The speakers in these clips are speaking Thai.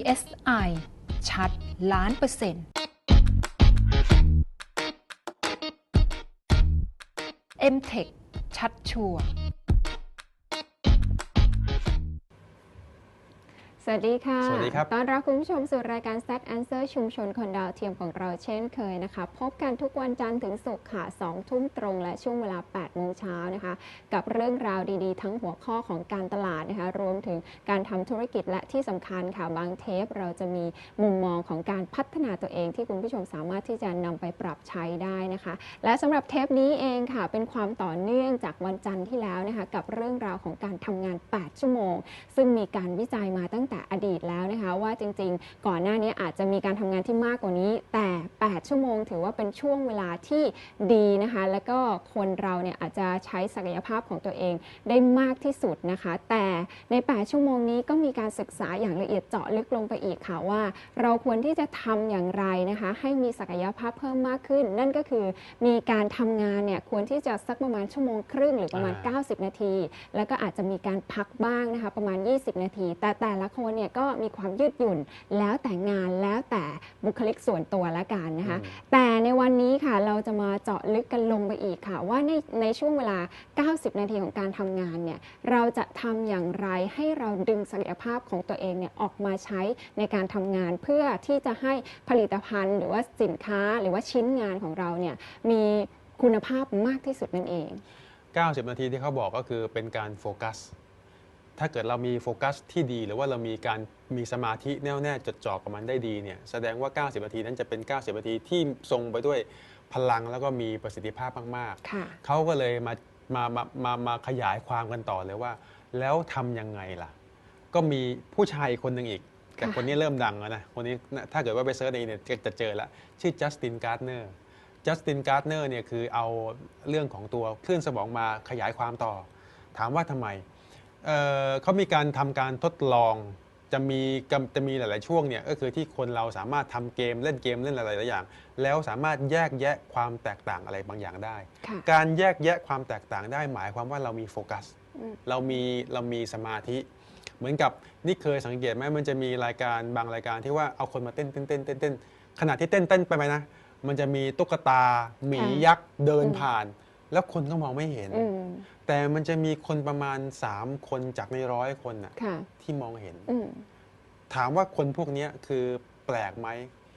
DSI ชัดล้านเปอร์เซ็นต์ MTech ชัดชัวร์ วัสดีค่ะ สวัสดีครับ ต้อนรับคุณผู้ชมสู่รายการ Stat Answer ชุมชนคนดาวเทียมของเราเช่นเคยนะคะ พบกันทุกวันจันทร์ถึงศุกร์ค่ะ2ทุ่มตรง และช่วงเวลา 8 โมงเช้านะคะ กับเรื่องราวดีๆ ทั้งหัวข้อของการตลาดนะคะ รวมถึงการทำธุรกิจและที่สำคัญค่ะ บางเทปเราจะมีมุมมองของการพัฒนาตัวเองที่คุณผู้ชมสามารถที่จะนำไปปรับใช้ได้นะคะ และสำหรับเทปนี้เองค่ะ เป็นความต่อเนื่องจากวันจันทร์ที่แล้วนะคะ กับเรื่องราวของการทำงาน 8 ชั่วโมง ซึ่งมีการวิจัยมาตั้งแต่อดีตแล้วนะคะว่าจริงๆ ก่อนหน้านี้อาจจะมีการทำงานที่มากกว่านี้ แต่ 8 ชั่วโมงถือว่าเป็นช่วงเวลาที่ดีนะคะ แล้วก็คนเราเนี่ยอาจจะใช้ศักยภาพของตัวเองได้มากที่สุดนะคะ แต่ใน 8 ชั่วโมงนี้ก็มีการศึกษาอย่างละเอียดเจาะลึกลงไปอีกค่ะว่า เราควรที่จะทำอย่างไรนะคะ ให้มีศักยภาพเพิ่มมากขึ้น นั่นก็คือมีการทำงานเนี่ยควรที่จะสักประมาณชั่วโมงครึ่งหรือประมาณอ่า90 นาที แล้วก็อาจจะมีการพักบ้างนะคะประมาณ 20 นาที แต่แต่ละคนเนี่ยก็มีความยืดหยุ่นแล้วแต่งานแล้วแต่บุคลิกส่วนตัวละกันนะคะอืมแต่ในวันนี้ค่ะเราจะมาเจาะลึกกันลงไปอีกค่ะ ว่าในในช่วงเวลา 90 นาทีของการทำงานเนี่ยเราจะทำอย่างไรให้เราดึงศักยภาพของตัวเองเนี่ยออกมาใช้ในการทำงานเพื่อที่จะให้ผลิตภัณฑ์ หรือว่าสินค้าหรือว่าชิ้นงานของเราเนี่ยมีคุณภาพมากที่สุดนั่นเอง 90 นาทีที่เขาบอกก็คือเป็นการโฟกัส ถ้าเกิดเรามีโฟกัสที่ดี หรือว่าเรามีการมีสมาธิแน่วแน่จดจ่อกับมันได้ดีเนี่ยแสดงว่า 90 นาทีนั้นจะเป็น 90 นาทีที่ทรงไปด้วยพลังแล้วก็มีประสิทธิภาพมากค่ะๆเขาก็เลยมามามามามาขยายความกันต่อเลยว่า แล้วทำยังไงล่ะ ก็มีผู้ชายอีกคนหนึ่งอีก แต่ค่ะคนนี้เริ่มดังแล้วนะคนนี้น่ะถ้าเกิดว่าไปเซิร์ชในเน็ตจะเจอแล้วชื่อจัสตินการ์ดเนอร์จัสตินการ์ดเนอร์เนี่ยคือเอาเรื่องของตัวคลื่นสมองมาขยายความต่อ ถามว่าทำไม เอ่อเขามีการทำการทดลอง จะมีกำจะมีหลาย ๆ ช่วงเนี่ยก็คือที่คนเราสามารถทำเกมเล่นเกมเล่นอะไรหลายๆอย่าง แล้วสามารถแยกแยะความแตกต่างอะไรบางอย่างได้ ค่ะ การแยกแยะความแตกต่างได้หมายความว่าเรามีโฟกัส อืม เรามีเรามีสมาธิ เหมือนกับนี่เคยสังเกตไหมมันจะมีรายการบางรายการที่ว่าเอาคนมาเต้นเต้นเต้นเต้นเต้นขณะที่เต้นเต้นไปไหมนะ มันจะมีตุ๊กตาหมียักษ์เดินผ่าน แล้วคนก็มองไม่เห็น อืม แต่มันจะมีคนประมาณ 3 คนจากในร้อยคนน่ะค่ะ ที่มองเห็น อืม ถามว่าคนพวกเนี้ยคือแปลกไหม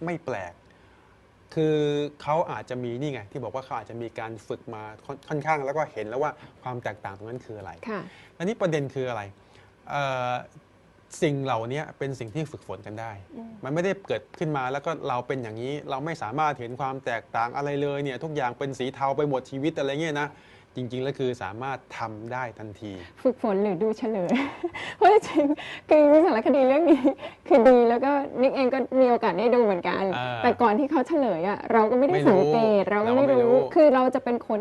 ไม่แปลก คือเขาอาจจะมีนี่ไง ที่บอกว่าเขาอาจจะมีการฝึกมาค่อนค่อนข้างแล้วก็เห็นแล้วว่าความแตกต่างตรงนั้นคืออะไร ค่ะ อันนี้ประเด็นคืออะไรเอ่อ สิ่งเหล่านี้เป็นสิ่งที่ฝึกฝนกันได้อืมมันไม่ได้เกิดขึ้นมาแล้วก็เราเป็นอย่างนี้ เราไม่สามารถเห็นความแตกต่างอะไรเลยเนี่ยทุกอย่างเป็นสีเทาไปหมดชีวิตอะไรเงี้ยนะจริงๆ แล้วคือสามารถทำได้ทันที ฝึกฝนหรือดูเฉลย เพราะจริงๆคือสารคดีเรื่องนี้คือดีแล้วก็นิกเองก็มีโอกาสได้ดูเหมือนกันอ่าแต่ก่อนที่เขาเฉลยอะเราก็ไม่ได้ไม่รู้สังเกตเราก็เราก็ไม่ไม่รู้รู้คือเราจะเป็นคน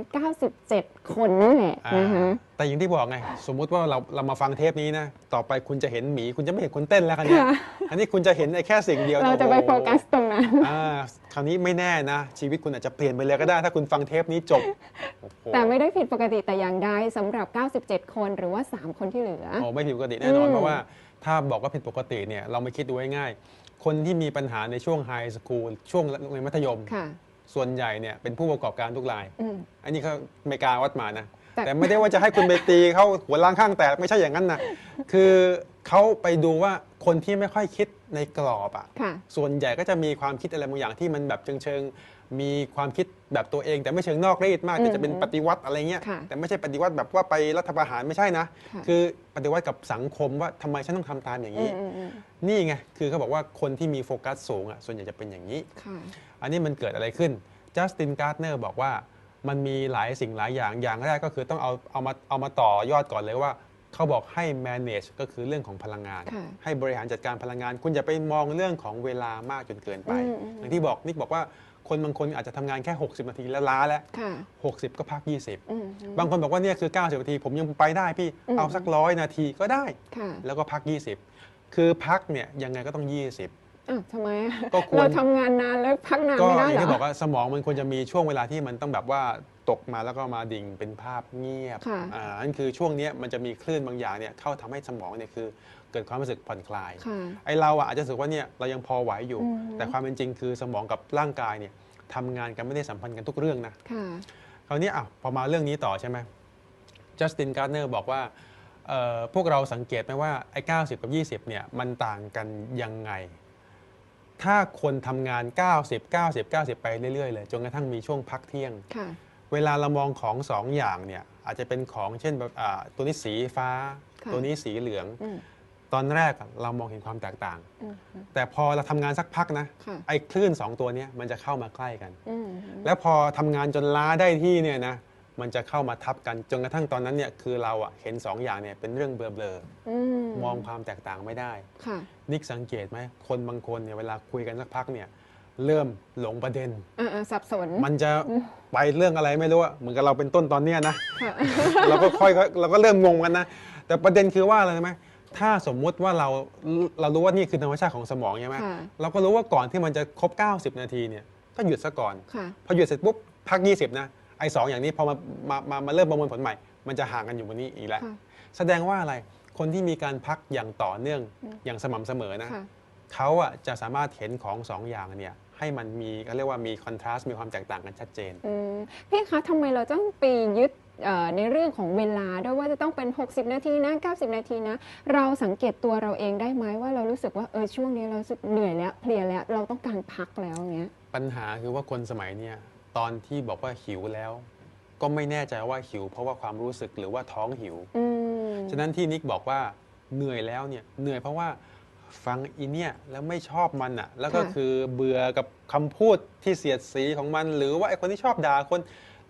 97 คนนั่นแหละอ่านะคะแต่อย่างที่บอกไงสมมุติว่าเราเรามาฟังเทปนี้นะ ต่อไปคุณจะเห็นหมี คุณจะไม่เห็นคนเต้นแล้วคันนี้ยค่ะ อันนี้คุณจะเห็นไอ้แค่สิ่งเดียวเราจะไปอ้โฟกัสตรงนั้น อ่าคราวนี้ไม่แน่นะ ชีวิตคุณอาจจะเปลี่ยนไปเลยก็ได้ ถ้าคุณฟังเทปนี้จบโอ้โหแต่ไม่ได้ผิดปกติแต่อย่างใดสำหรับ 97 คนหรือว่า 3 คนที่เหลือ โอ้ไม่ผิดปกติแน่นอน อืม เพราะว่าถ้าบอกว่าผิดปกติเนี่ยเราไม่คิดดูง่ายๆคนที่มีปัญหาในช่วงไฮสคูลช่วงโรงเรียนมัธยม ค่ะส่วนใหญ่เนี่ยเป็นผู้ประกอบการทุกราย อืมอันนี้เขาอเมริกาวัดมานะ แต่แต่ไม่ได้ว่าจะให้คุณไปตีเขาหัวล้างข้างแตกไม่ใช่อย่างนั้นนะคือเขาไปดูว่าคนที่ไม่ค่อยคิดในกรอบอะค่ะส่วนใหญ่ก็จะมีความคิดอะไรบางอย่างที่มันแบบเชิงเชิงๆมีความคิดแบบตัวเอง แต่ไม่เชิงนอกรีดมากอืมแต่จะเป็นปฏิวัติอะไรเงี้ยค่ะแต่ไม่ใช่ปฏิวัติแบบว่าไปรัฐประหารไม่ใช่นะค่ะคือปฏิวัติกับสังคมว่าทำไมฉันต้องทำตามอย่างอืนี้มอืมอืมนี่ไงคือเขาบอกว่าคนที่มีโฟกัสสูงอะส่วนใหญ่จะเป็นอย่างนี้ค่ะอันนี้มันเกิดอะไรขึ้นจัสตินการ์ดเนอร์บอกว่า มันมีหลายสิ่งหลายอย่างอย่างแรกก็คือต้องเอาเอามาเอามาต่อยอดก่อนเลยว่า เขาบอกให้ manage ก็คือเรื่องของพลังงาน ค่ะให้บริหารจัดการพลังงาน คุณอย่าไปมองเรื่องของเวลามากจนเกินไป อืมอืม อย่างที่บอกนิกบอกว่าคนบางคนอาจจะทำงานแค่ 60 นาทีแล้วล้าแล้ว ค่ะ60 ก็พักอืม20บางคนบอกว่าเนี่ยคือ 90 นาที ผมยังไปได้พี่อืม เอาสักร้อยนาทีก็ได้ ค่ะ แล้วก็พัก 20 คือพักเนี่ยยังไงก็ต้อง 20 อ้าวทำไมอะก็ควร เราทำงานนานแล้วพักนานก็ไม่อได้ย่างเหรที่อบอกว่าสมองมันควรจะมีช่วงเวลาที่มันต้องแบบว่าตกมาแล้วก็มาดิ่งเป็นภาพเงียบค่ะ อ่านั่นคือช่วงเนี้ยมันจะมีคลื่นบางอย่างเนี่ยเข้าทำให้สมองเนี่ยคือเกิดความรู้สึกผ่อนคลาย ค่ะ ไอเราอะอาจจะรู้สึกว่าเนี่ยเรายังพอไหวอยู่ อืม แต่ความเป็นจริงคือสมองกับร่างกายเนี่ยทำงานกันไม่ได้สัมพันธ์กันทุกเรื่องนะ ค่ะ คราวนี้อะพอมาเรื่องนี้ต่อใช่ไหมจัสตินการ์เนอร์บอกว่าเอ่อพวกเราสังเกตไหมว่าไอ้90 กับ 20เนี่ยมันต่างกันยังไง ถ้าคนทำงาน 90 90 90 ไปเรื่อยๆเลยจนกระทั่งมีช่วงพักเที่ยง ค่ะ เวลาเรามองของสองอย่างเนี่ยอาจจะเป็นของเช่นแบบอ่าตัวนี้สีฟ้า ค่ะ ตัวนี้สีเหลือง อืมตอนแรกอะเรามองเห็นความแตกต่าง อืมแต่พอเราทำงานสักพักนะค่ะ ไอ้คลื่นสองตัวเนี้ยมันจะเข้ามาใกล้กัน อืม แล้วพอทำงานจนล้าได้ที่เนี่ยนะ มันจะเข้ามาทับกันจนกระทั่งตอนนั้นเนี่ยคือเราอะเห็นสองอย่างเนี่ยเป็นเรื่องเบลออืมๆมองความแตกต่างไม่ได้ ค่ะนิกสังเกตไหมคนบางคนเนี่ยเวลาคุยกันสักพักเนี่ยเริ่มหลงประเด็นอ่าๆสับสนมันจะไปเรื่องอะไรไม่รู้อะเหมือนกับเราเป็นต้นตอนเนี้ยนะ ค่ะ เราก็ค่อยก็เราก็เริ่มงงกันนะ แต่ประเด็นคือว่าอะไรรู้ไหมถ้าสมมุติว่าเราเรารู้ว่านี่คือธรรมชาติของสมองใช่ไหมค่ะ เราก็รู้ว่าก่อนที่มันจะครบ 90 นาทีเนี่ยก็หยุดซะก่อน ค่ะ พอหยุดเสร็จปุ๊บพัก 20 นะ ไอ้สองอย่างนี้พอมามามามาเริ่มประมวลผลใหม่ มันจะห่างกันอยู่บนนี้อีกแล้ว ค่ะแสดงว่าอะไรคนที่มีการพักอย่างต่อเนื่องอืม อย่างสม่ำเสมอนะค่ะ เขาอะจะสามารถเห็นของสองอย่างเนี่ยให้มันมีเขาเรียกว่ามีคอนทราสต์มีความแตกต่างกันชัดเจน อืมพี่คะทำไมเราต้องไปยึดเอ่อในเรื่องของเวลาด้วยว่าจะต้องเป็น 60 นาทีนะ 90 นาทีนะ เราสังเกตตัวเราเองได้ไหมว่าเรารู้สึกว่าเออช่วงนี้เรารู้สึกเหนื่อยแล้วเพลียแล้วเราต้องการพักแล้วอย่างเงี้ย ปัญหาคือว่าคนสมัยเนี่ย ตอนที่บอกว่าหิวแล้ว ก็ไม่แน่ใจว่าหิว เพราะว่าความรู้สึกหรือว่าท้องหิว อืมฉะนั้นที่นิกบอกว่าเหนื่อยแล้วเนี่ยเหนื่อยเพราะว่าฟังอีเนี่ยแล้วไม่ชอบมันอะ่ะแล้วก็คือเบื่อกับคำพูดที่เสียดสีของมัน หรือว่าไอ้คนที่ชอบด่าคน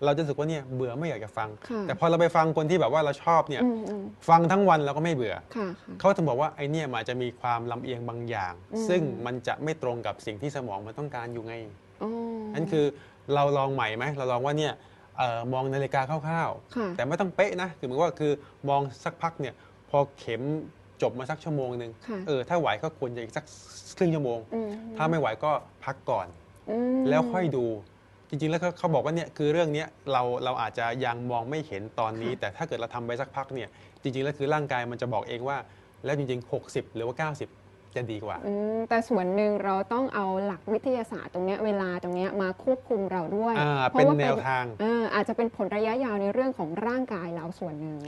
เราจะรู้สึกว่าเนี่ยเบื่อไม่อยากจะฟัง ค่ะแต่พอเราไปฟังคนที่แบบว่าเราชอบเนี่ยอืมอืมฟังทั้งวันเราก็ไม่เบื่อ ค่ะค่ะ เขาถึงบอกว่าไอเนี่ยมันอาจจะมีความลำเอียงบางอย่าง อืม ซึ่งมันจะไม่ตรงกับสิ่งที่สมองมันต้องการอยู่ไงอ๋อ นั่นคือเราลองใหม่ไหมเราลองว่าเนี่ยเออมองนาฬิกาคร่าวค่ะ ๆ แต่ไม่ต้องเป๊ะนะคือเหมือนว่าคือมองสักพักเนี่ยพอเข็มจบมาสักชั่วโมงหนึ่งค่ะเออถ้าไหวก็ควรจะอีกสักครึ่งชั่วโมงอืมถ้าไม่ไหวก็พักก่อน อืม แล้วค่อยดู จริงๆ แล้วเขาเขาบอกว่าเนี่ยคือเรื่องเนี้ยเราเราอาจจะยังมองไม่เห็นตอนนี้ ค่ะ แต่ถ้าเกิดเราทำไปสักพักเนี่ยจริงๆ แล้วคือร่างกายมันจะบอกเองว่า แล้วจริงๆ 60 หรือว่า 90 จะดีกว่า อืมแต่ส่วนหนึ่งเราต้องเอาหลักวิทยาศาสตร์ตรงเนี้ยเวลาตรงเนี้ยมาควบคุมเราด้วยอ่าพเป็นราะว่าแนวทาง อ่าอาจจะเป็นผลระยะยาวในเรื่องของร่างกายเราส่วนหนึ่ง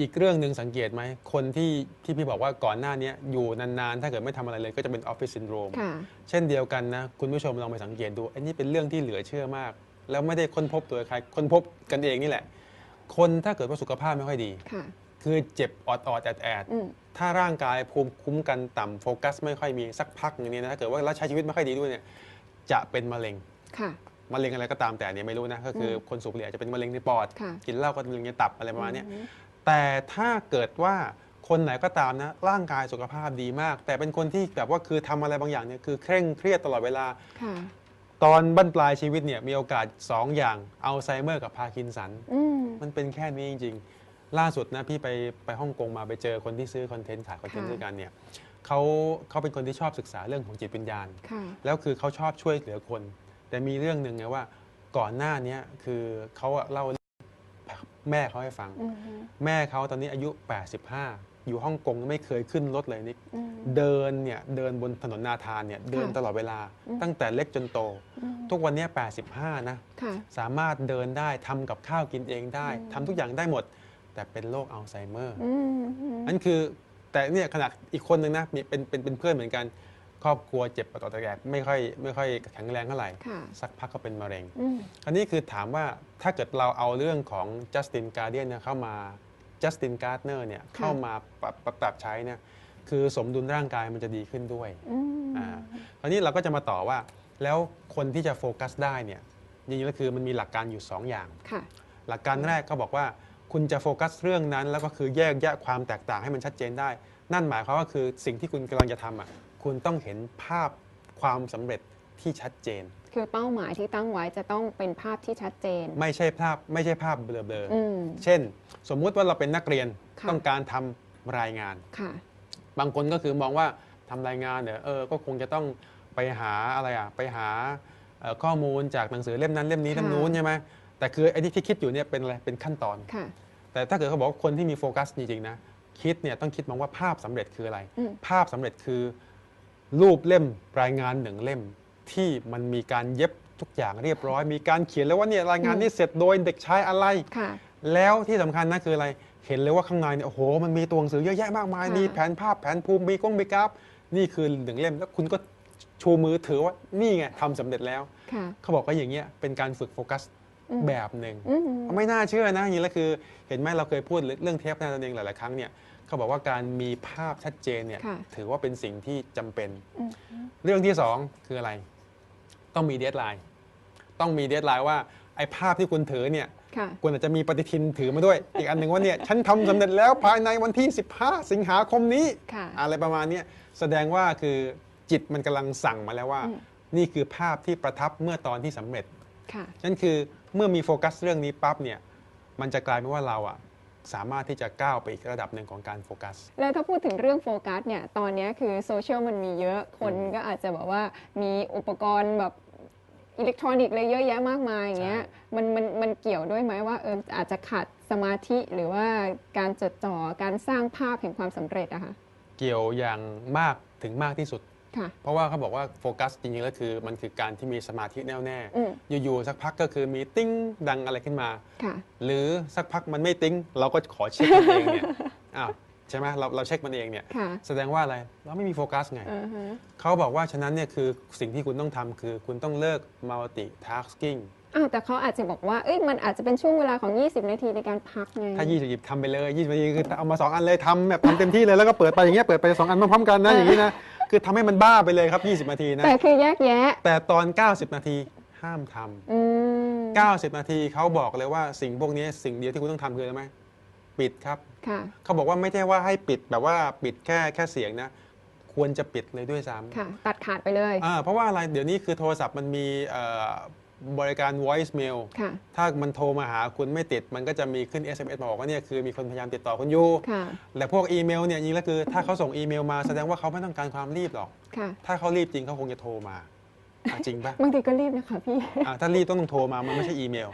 อีกเรื่องหนึ่งสังเกตไหม คนที่ที่พี่บอกว่าก่อนหน้านี้อยู่นาน ๆ ถ้าเกิดไม่ทำอะไรเลยก็จะเป็นออฟฟิศซินโดรม ค่ะ เช่นเดียวกันนะ คุณผู้ชมลองไปสังเกตดู อันนี้เป็นเรื่องที่เหลือเชื่อมาก แล้วไม่ได้ค้นพบตัวใคร ค้นพบกันเองนี่แหละ คนถ้าเกิดว่าสุขภาพไม่ค่อยดี ค่ะ คือเจ็บออดออดแอดแอดอืมถ้าร่างกายภูมิคุ้มกันต่ำโฟกัส ไม่ค่อยมีสักพักหนึงเนี่ยนะถ้าเกิดว่าเราใช้ชีวิตไม่ค่อยดีด้วยเนี่ยจะเป็นมะเร็งค่ะมะเร็งอะไรก็ตามแต่เนี่ยไม่รู้นะก็คืออมคนสูบบุหรี่อาจจะเป็นมะเร็งในปอดค่ะกินเหล้าก็มะเร็งในตับอะไรประมาณเนี้ยอืมแต่ถ้าเกิดว่าคนไหนก็ตามนะร่างกายสุขภาพดีมาก แต่เป็นคนที่แบบว่าคือทำอะไรบางอย่างเนี่ยคือเคร่งเครียดตลอดเวลาค่ะตอนบั้นปลายชีวิตเนี่ยมีโอกาส 2 อย่างอัลไซเมอร์กับพาร์กินสันอืมมันเป็นแค่นี้จริง ๆ ล่าสุดนะพี่ไปไปฮ่องกงมาไปเจอคนที่ซื้อคอนเทนต์ขายคอนเทนต์ค่ะ ด้วยกันเนี่ยเขาเขาเป็นคนที่ชอบศึกษาเรื่องของจิตวิญญาณ ค่ะ แล้วคือเขาชอบช่วยเหลือคน แต่มีเรื่องหนึ่งไงว่าก่อนหน้าเนี้ยคือเขาอะเล่าแม่เขาให้ฟัง อืมแม่เขาตอนนี้อายุ 85 อยู่ฮ่องกงไม่เคยขึ้นรถเลยนิกอืม เดินเนี่ยเดินบนถนนนาทานเนี่ยเดินตลอดเวลา อืม ตั้งแต่เล็กจนโต อืมทุกวันเนี้ย85 นะ ค่ะ สามารถเดินได้ทำกับข้าวกินเองได้อืม ทำทุกอย่างได้หมด แต่เป็นโรคอัลไซเมอร์อืมอืมนั่นคือแต่เนี่ยขนาดอีกคนนึงนะมีเป็นเป็นเป็นเพื่อนเหมือนกันครอบครัวเจ็บปอดตะแกกไม่ค่อยไม่ค่อยแข็งแรงเท่าไหร่ค่ะสักพักก็เป็นมะเร็งอืมอันนี้คือถามว่าถ้าเกิดเราเอาเรื่องของจัสตินการเดียนเข้ามาจัสตินการ์ดเนอร์เนี่ยเข้ามาปรับปรับปรับใช้เนี่ยคือสมดุลร่างกายมันจะดีขึ้นด้วยอืมอ่าคราวนี้เราก็จะมาต่อว่า แล้วคนที่จะโฟกัสได้เนี่ยจริงๆแล้วคือมันมีหลักการอยู่ 2 อย่างค่ะหลักการแรกก็บอกว่า คุณจะโฟกัสเรื่องนั้น แล้วก็คือแยกแยะความแตกต่างให้มันชัดเจนได้ นั่นหมายความว่าคือสิ่งที่คุณกำลังจะทำอะคุณต้องเห็นภาพความสำเร็จที่ชัดเจน คือเป้าหมายที่ตั้งไว้จะต้องเป็นภาพที่ชัดเจน ไม่ใช่ภาพไม่ใช่ภาพเบลอๆอืมเช่น สมมุติว่าเราเป็นนักเรียนค่ะ ต้องการทำรายงาน ค่ะ บางคนก็คือมองว่าทำรายงานเดี๋ยวเออก็คงจะต้องไปหาอะไรอะไปหาเอ่อข้อมูลจากหนังสือเล่มนั้นเล่มนี้ค่ะ เล่มนู้นใช่ไหมแต่คือไอ้ที่ที่คิดอยู่เนี่ยเป็นอะไรเป็นขั้นตอน ค่ะ แต่ถ้าเกิดเขาบอกว่าคนที่มีโฟกัสจริงๆนะคิดเนี่ยต้องคิดมองว่าภาพสำเร็จคืออะไร อืม ภาพสำเร็จคือ รูปเล่มรายงานหนึ่งเล่ม ที่มันมีการเย็บทุกอย่างเรียบร้อย มีการเขียนเลยว่าเนี่ยรายงานนี้เสร็จโดยเด็กชายอะไร ค่ะ แล้วที่สำคัญนะคืออะไร เห็นเลยว่าข้างในเนี่ยโอ้โห มันมีตัวหนังสือเยอะแยะมากมาย ค่ะมีแผนภาพแผนภูมิมีกล้องมีกราฟ นี่คือหนึ่งเล่ม แล้วคุณก็ชูมือถือว่านี่ไงทำสำเร็จแล้ว ค่ะ เขาบอกว่าอย่างเงี้ยเป็นการฝึกโฟกัสอืม แบบหนึ่งอืมไม่น่าเชื่อนะอย่างนี้แล้วคือ เห็นไหมเราเคยพูดเรื่องเทปนั่นเองหลาย ๆ ครั้งเนี่ยเขาบอกว่าการมีภาพชัดเจนเนี่ยค่ะถือว่าเป็นสิ่งที่จำเป็นอืมเรื่องที่สองคืออะไร ต้องมีเดทไลน์ต้องมีเดทไลน์ว่าไอ้ภาพที่คุณถือเนี่ยค่ะคุณอาจจะมีปฏิทินถือมาด้วย อีกอันหนึ่งว่าเนี่ยฉันทำสำเร็จแล้วภายในวันที่ 15 สิงหาคมนี้ค่ะอะไรประมาณเนี้ยแสดงว่าคือจิตมันกำลังสั่งมาแล้วว่าอืมนี่คือภาพที่ประทับเมื่อตอนที่สำเร็จค่ะ นั่นคือเมื่อมีโฟกัสเรื่องนี้ปั๊บเนี่ยมันจะกลายเป็นว่าเราอะสามารถที่จะก้าวไปอีกระดับหนึ่งของการโฟกัส แล้วถ้าพูดถึงเรื่องโฟกัสเนี่ย ตอนเนี้ยคือโซเชียลมันมีเยอะ คนก็อาจจะแบบว่ามีอุปกรณ์แบบอิเล็กทรอนิกส์อะไรเยอะแยะมากมายอย่างเงี้ยใช่มันมันมันเกี่ยวด้วยไหมว่าเอออาจจะขาดสมาธิหรือว่าการจดจ่อการสร้างภาพแห่งความสำเร็จอะคะ เกี่ยวอย่างมากถึงมากที่สุด ค่ะ เพราะว่าเขาบอกว่าโฟกัสจริงๆแล้วคือ มันคือการที่มีสมาธิแน่วแน่ อืมอยู่ๆสักพักก็คือมีติ้งดังอะไรขึ้นมา ค่ะ หรือสักพักมันไม่ติ้ง เราก็ขอเช็คมันเองเนี่ย อ้าวใช่ไหมเราเราเช็คมันเองเนี่ย ค่ะแสดงว่าอะไรเราไม่มีโฟกัสไงอือฮะเขาบอกว่าฉะนั้นเนี่ยคือสิ่งที่คุณต้องทำคือคุณต้องเลิก multitasking อ้าวแต่เขาอาจจะบอกว่า เอ้ยมันอาจจะเป็นช่วงเวลาของ 20 นาทีในการพักไง ถ้า 20หยิบทำไปเลย 20นาทีคือเอามา 2 อันเลยทำแบบทำเต็มที่เลยแล้วก็เปิดไปอย่างเงี้ยเปิดไป2อันพร้อมๆกันนะอย่างนี้นะ คือทำให้มันบ้าไปเลยครับ 20 นาทีนะ แต่คือแยกแยะ แต่ตอน 90 นาทีห้ามทำอืม90 นาทีเขาบอกเลยว่าสิ่งพวกนี้สิ่งเดียวที่คุณต้องทำคืออะไรไหมปิดครับ ค่ะ เขาบอกว่าไม่ใช่ว่าให้ปิดแบบว่าปิดแค่แค่เสียงนะ ควรจะปิดเลยด้วยซ้ำ ค่ะ ตัดขาดไปเลย อ่าเพราะว่าอะไรเดี๋ยวนี้คือโทรศัพท์มันมีเอ่อ บริการ voice mail ค่ะถ้ามันโทรมาหาคุณไม่ติด มันก็จะมีขึ้น SMS มาบอกว่าเนี่ยคือมีคนพยายามติดต่อคุณอยู่ค่ะแต่พวกอีเมลเนี่ยจริงๆแล้วคือ ถ้าเขาส่งอีเมลมาแสดงว่าเขาไม่ต้องการความรีบหรอกค่ะถ้าเขารีบจริงเขาคงจะโทรมาอะจริงปะบางทีก็รีบนะคะพี่อะถ้ารีบต้องต้องโทรมา มันไม่ใช่อีเมล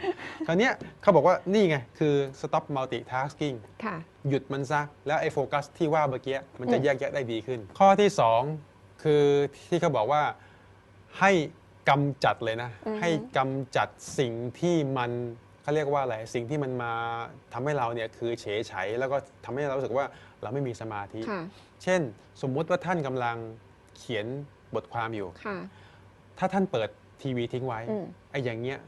คราวเนี้ยเขาบอกว่านี่ไง คือ stop multitasking ค่ะหยุดมันซะ แล้วไอ้โฟกัสที่ว่าเมื่อกี้มันจะอืมแยกแยะได้ดีขึ้น ข้อที่ 2 คือที่เขาบอกว่าให้ กำจัดเลยนะ ให้กำจัดสิ่งที่มันเขาเรียกว่าอะไรสิ่งที่มันมาทำให้เราเนี่ยคือเฉยไฉแล้วก็ทำให้เรารู้สึกว่าเราไม่มีสมาธิค่ะเช่น สมมุติว่าท่านกำลังเขียนบทความอยู่ค่ะถ้าท่านเปิดทีวีทิ้งไว้อืมไอ้อย่างเงี้ย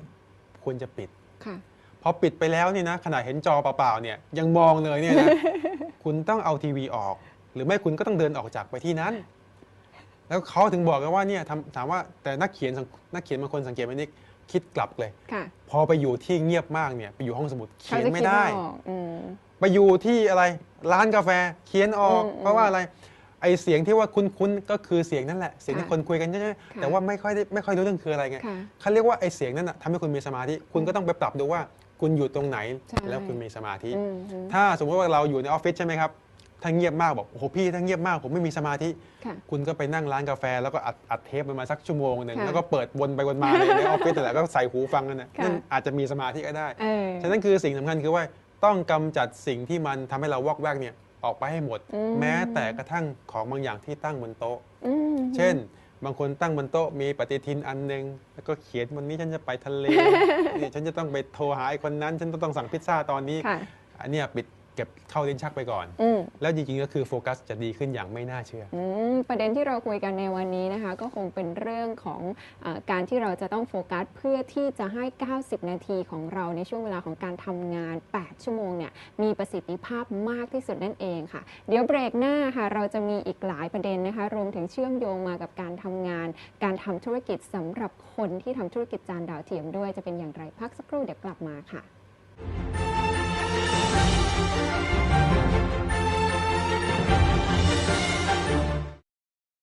ควรจะปิดค่ะพอปิดไปแล้วนี่นะขนาดเห็นจอเปล่าๆเนี่ยยังมองเลยเนี่ยนะคุณต้องเอาทีวีออก หรือไม่คุณก็ต้องเดินออกจากไปที่นั้น แล้วเขาถึงบอกกันว่าเนี่ยทำถามว่าแต่นักเขียนสังนักเขียนบางคนสังเกตไหมนิกคิดกลับเลย ค่ะพอไปอยู่ที่เงียบมากเนี่ยไปอยู่ห้องสมุดเขีเขายนจะไม่คิดได้ออกอืม ไปอยู่ที่อะไรร้านกาแฟเขียนออก อืมเพราะว่าอะไรไอเสียงที่ว่าคุ้นๆก็คือเสียงนั่นแหละเสียงที่ค่ะคนคุยกันใช่ไหมค่ะแต่ว่าไม่ค่อยได้ไม่ค่อยรู้เรื่องคืออะไรไงค่ะ เขาเรียกว่าไอเสียงนั้นนะทำให้คุณมีสมาธิคุณก็ต้องไปปรับดูว่าคุณอยู่ตรงไหน ใช่ แล้วคุณมีสมาธิ อืมฮึถ้าสมมติว่าเราอยู่ในออฟฟิศใช่ไหมครับ ถ้าเงียบมากบอกโอ้โหพี่ถ้าเงียบมากผมไม่มีสมาธิ ค่ะ คุณก็ไปนั่งร้านกาแฟ แล้วก็อัดอัดเทปมันมาสักชั่วโมงหนึ่งค่ะแล้วก็เปิดวนไปวนมาในในออฟฟิศแต่นแหละก็ใส่หูฟังกันนะค่ะ นั่นอาจจะมีสมาธิก็ได้ เออ ฉะนั้นคือสิ่งสำคัญคือว่าต้องกำจัดสิ่งที่มันทำให้เราวอกแวกเนี่ยออกไปให้หมด อืม แม้แต่กระทั่งของบางอย่างที่ตั้งบนโต๊ะ อืม เช่น บางคนตั้งบนโต๊ะมีปฏิทินอันหนึง แล้วก็เขียนวันนี้ฉันจะไปทะเล นี่ฉันจะต้องไปโทรหาไอ้คนนั้น ฉันต้องสั่งพิซซ่าตอนนี้ ค่ะ อันเนี้ยปิด เก็บเข้าลิ้นชักไปก่อน อืมแล้วจริงๆก็คือโฟกัสจะดีขึ้นอย่างไม่น่าเชื่อ อืมประเด็นที่เราคุยกันในวันนี้นะคะ ก็คงเป็นเรื่องของอาการที่เราจะต้องโฟกัสเพื่อที่จะให้ 90 นาทีของเราในช่วงเวลาของการทำงาน 8 ชั่วโมงเนี่ยมีประสิทธิภาพมากที่สุดนั่นเองค่ะ เดี๋ยวเบรกหน้าค่ะ เราจะมีอีกหลายประเด็นนะคะ รวมถึงเชื่อมโยงมากับการทำงาน การทำธุรกิจสำหรับคนที่ทำธุรกิจจานดาวเทียมด้วยจะเป็นอย่างไรพักสักครู่เดี๋ยวกลับมาค่ะ